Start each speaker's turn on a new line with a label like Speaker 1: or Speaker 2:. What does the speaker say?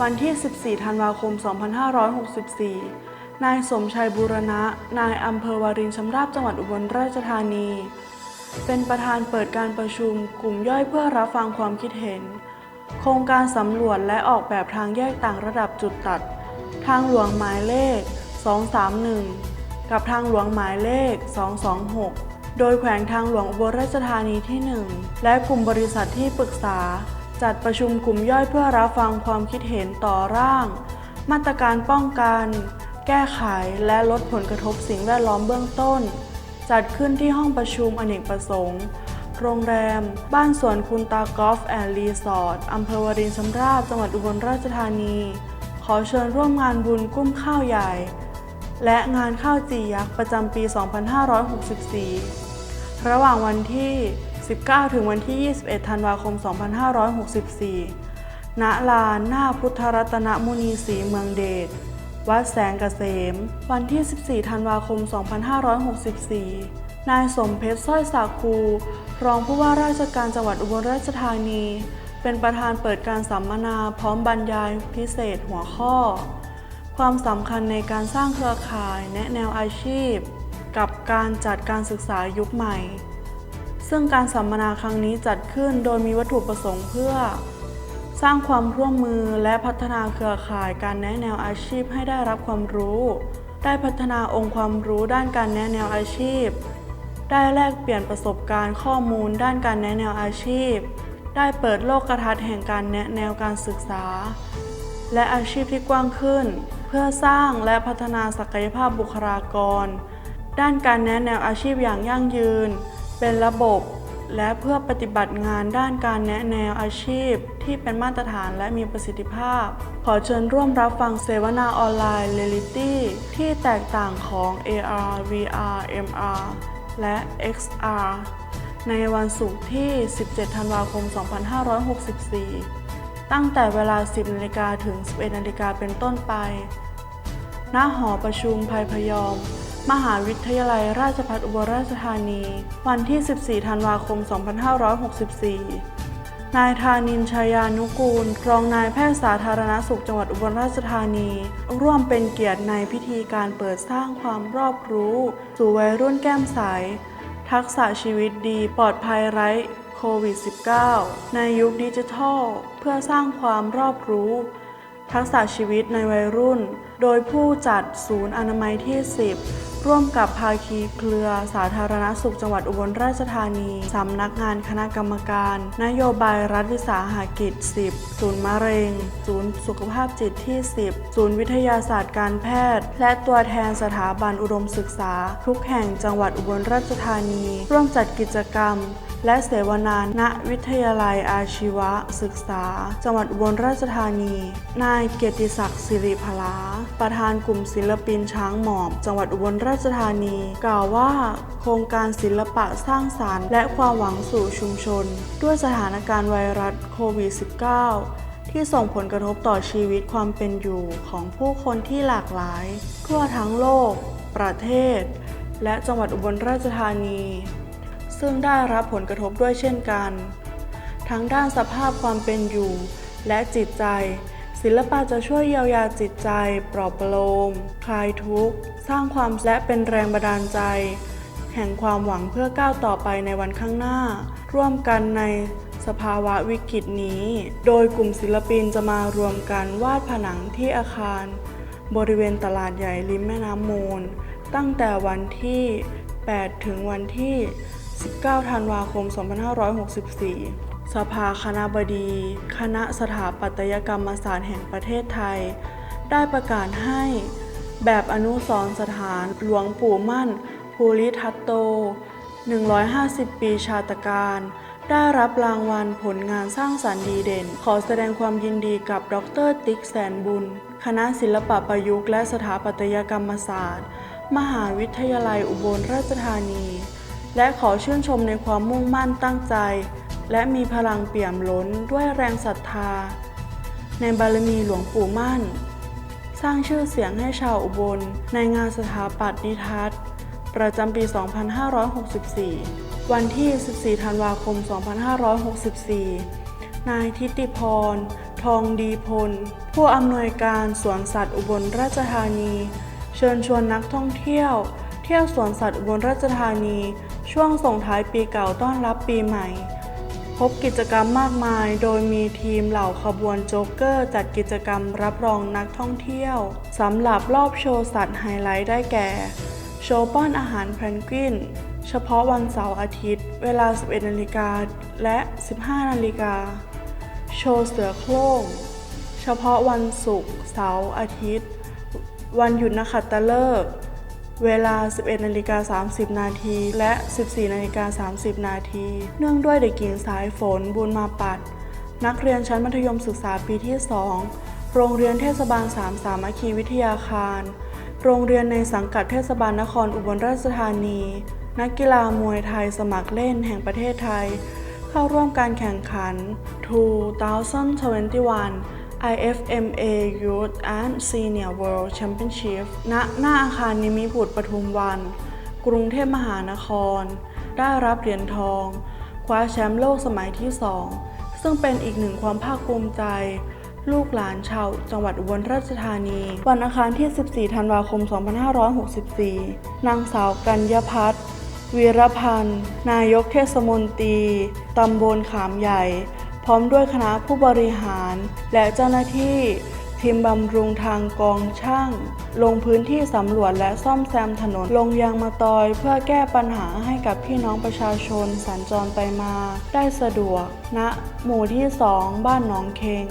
Speaker 1: วันที่ 14 ธันวาคม 2564 นายสมชัยบูรณะ นายอำเภอวารินชำราบจังหวัดอุบลราชธานี เป็นประธานเปิดการประชุมกลุ่มย่อยเพื่อรับฟังความคิดเห็น โครงการสำรวจและออกแบบทางแยกต่างระดับจุดตัด ทางหลวงหมายเลข 231 กับทางหลวงหมายเลข 226 โดยแขวงทางหลวงอุบลราชธานีที่ 1 และกลุ่มบริษัทที่ปรึกษา จัดประชุมกลุ่มย่อยเพื่อรับฟังความคิดเห็นต่อร่าง มาตรการป้องกัน แก้ไขและลดผลกระทบสิ่งแวดล้อมเบื้องต้น จัดขึ้นที่ห้องประชุมอเนกประสงค์ โรงแรม บ้านสวนคุณตากอล์ฟแอนด์รีสอร์ทอำเภอวารินชำราบจังหวัดอุบลราชธานี ขอเชิญร่วมงานบุญกุ้มข้าวใหญ่ และงานข้าวจียักษ์ประจำปี 2564 ระหว่างวันที่ 19 ถึงวันที่ 21 ธันวาคม 2564 ณ ลานหน้าพุทธรัตนมุนีศรีเมืองเดช วัดแสงเกษม วันที่ 14 ธันวาคม 2564 นายสมเพชรสร้อยสาคู รองผู้ว่าราชการจังหวัดอุบลราชธานี เป็นประธานเปิดการสัมมนาพร้อมบรรยายพิเศษหัวข้อ ความสำคัญในการสร้างเครือข่าย แนะแนวอาชีพ กับการจัดการศึกษายุคใหม่ ซึ่งการสัมมนาครั้งนี้จัดขึ้นโดยมีวัตถุประสงค์เพื่อ สร้างความร่วมมือและพัฒนาเครือข่ายการแนะแนวอาชีพให้ได้รับความรู้ ได้พัฒนาองค์ความรู้ด้านการแนะแนวอาชีพ ได้แลกเปลี่ยนประสบการณ์ข้อมูลด้านการแนะแนวอาชีพ ได้เปิดโลกทัศน์แห่งการแนะแนวการศึกษา และอาชีพที่กว้างขึ้น เพื่อสร้างและพัฒนาศักยภาพบุคลากร ด้านการแนะแนวอาชีพอย่างยั่งยืน เป็นระบบและเพื่อปฏิบัติงานด้านการแนะแนวอาชีพ ที่เป็นมาตรฐานและมีประสิทธิภาพ ขอเชิญร่วมรับฟังเสวนาออนไลน์ Reality ที่แตกต่างของ AR VR MR และ XR ในวันศุกร์ที่ 17 ธันวาคม 2564 ตั้งแต่เวลา 10นาฬิกาถึง 11นาฬิกาเป็นต้นไป ณ หอประชุมภัยพยอม มหาวิทยาลัยราชภัฏอุบลราชธานี วันที่ 14 ธันวาคม 2564 นายธานินชายานุกูล รองนายแพทย์สาธารณสุขจังหวัดอุบลราชธานี ร่วมเป็นเกียรติในพิธีการเปิดสร้างความรอบรู้ สู่วัยรุ่นแก้มใส ทักษะชีวิตดีปลอดภัยไร้โควิด -19 ในยุคดิจิทัล เพื่อสร้างความรอบรู้ ทักษะชีวิตในวัยรุ่น โดยผู้จัดศูนย์อนามัยที่ 10 ร่วมกับภาคีเครือสาธารณสุขจังหวัดอุบลราชธานี สำนักงานคณะกรรมการ นโยบายรัฐวิสาหกิจ 10 ศูนย์มะเร็ง ศูนย์สุขภาพจิตที่ 10 ศูนย์วิทยาศาสตร์การแพทย์ และตัวแทนสถาบันอุดมศึกษา ทุกแห่งจังหวัดอุบลราชธานี ร่วมจัดกิจกรรมและเสวนาณวิทยาลัยอาชีวศึกษา จังหวัดอุบลราชธานี นายเกียรติศักดิ์สิริพลาประธานกลุ่มศิลปินช้างหมอบ จังหวัดอุบลราชธานี กล่าวว่า โครงการศิลปะสร้างสารรค์ และความหวังสู่ชุมชน ด้วยสถานการณ์ไวรัสโควิด -19 ที่ส่งผลกระทบต่อชีวิตความเป็นอยู่ของผู้คนที่หลากหลาย ทั่วทั้งโลก ประเทศ และจังหวัดอุบลราชธานี ซึ่งได้รับผลกระทบด้วยเช่นกัน ทั้งด้านสภาพความเป็นอยู่ และจิตใจ ศิลปะจะช่วยเยียวยาจิตใจ ปลอบประโลม คลายทุกข์ สร้างความและเป็นแรงบันดาลใจ แห่งความหวังเพื่อก้าวต่อไปในวันข้างหน้า ร่วมกันในสภาวะวิกฤตนี้ โดยกลุ่มศิลปินจะมารวมกันวาดผนังที่อาคาร บริเวณตลาดใหญ่ริมแม่น้ำมูล ตั้งแต่วันที่ 8 ถึงวันที่ 19 ธันวาคม 2564 สภาคณะบดี คณะสถาปัตยกรรมศาสตร์แห่งประเทศไทย ได้ประกาศให้ แบบอนุสรณ์สถานหลวงปู่มั่น ภูริทัตโต 150 ปีชาตการ ได้รับรางวัลผลงานสร้างสรรค์ดีเด่น ขอแสดงความยินดีกับดรติ๊กแสนบุญ คณะศิลปะประยุกต์และสถาปัตยกรรมศาสตร์ มหาวิทยาลัยอุบลราชธานี และขอชื่นชมในความมุ่งมั่นตั้งใจ และมีพลังเปี่ยมล้นด้วยแรงศรัทธา ในบารมีหลวงปู่มั่น สร้างชื่อเสียงให้ชาวอุบลในงานสถาปัตย์นิทัศน์ ประจำปี 2564 วันที่ 14 ธันวาคม 2564 นายทิติพร ทองดีพล ผู้อำนวยการสวนสัตว์อุบลราชธานี เชิญชวนนักท่องเที่ยว เที่ยวสวนสัตว์อุบลราชธานี ช่วงส่งท้ายปีเก่าต้อนรับปีใหม่ พบกิจกรรมมากมาย โดยมีทีมเหล่าขบวนโจ๊กเกอร์จัดกิจกรรมรับรองนักท่องเที่ยวสำหรับรอบโชว์สัตว์ไฮไลท์ได้แก่ โชว์ป้อนอาหารแพนกวิน เฉพาะวันเสาร์อาทิตย์ เวลา 11นาฬิกาและ 15นาฬิกา โชว์เสือโคร่ง เฉพาะวันศุกร์เสาร์อาทิตย์ วันหยุดนักขัตฤกษ์ เวลา 11นาฬิกา30 นาทีและ 14นาฬิกา30 นาที เนื่องด้วยเด็กหญิงสายฝนบุญมาปัด นักเรียนชั้นมัธยมศึกษาปีที่ 2 โรงเรียนเทศบาล 3 สามัคคีวิทยาคาร โรงเรียนในสังกัดเทศบาลนครอุบลราชธานี นักกีฬามวยไทยสมัครเล่นแห่งประเทศไทย เข้าร่วมการแข่งขัน 2021 IFMA Youth and Senior World Championship ณ หน้าอาคารนิมิบุตรปทุมวัน กรุงเทพมหานคร ได้รับเหรียญทอง คว้าแชมป์โลกสมัยที่ 2 ซึ่งเป็นอีกหนึ่งความภาคภูมิใจ ลูกหลานชาวจังหวัดอุบลราชธานี วันอังคารที่ 14 ธันวาคม 2564 นางสาวกัญญพัฒน์วีรพันธ์ นายกเทศมนตรี ตำบลขามใหญ่ ร้อมด้วยคณะผู้บริหาร และเจ้าหน้าที่ทีมบำรุงทางกองช่าง ลงพื้นที่สำรวจและซ่อมแซมถนนลงยางมาตอย เพื่อแก้ปัญหาให้กับพี่น้องประชาชนสัญจรไปมา ได้สะดวกณหมู่ที่ 2 บ้านหนองเคง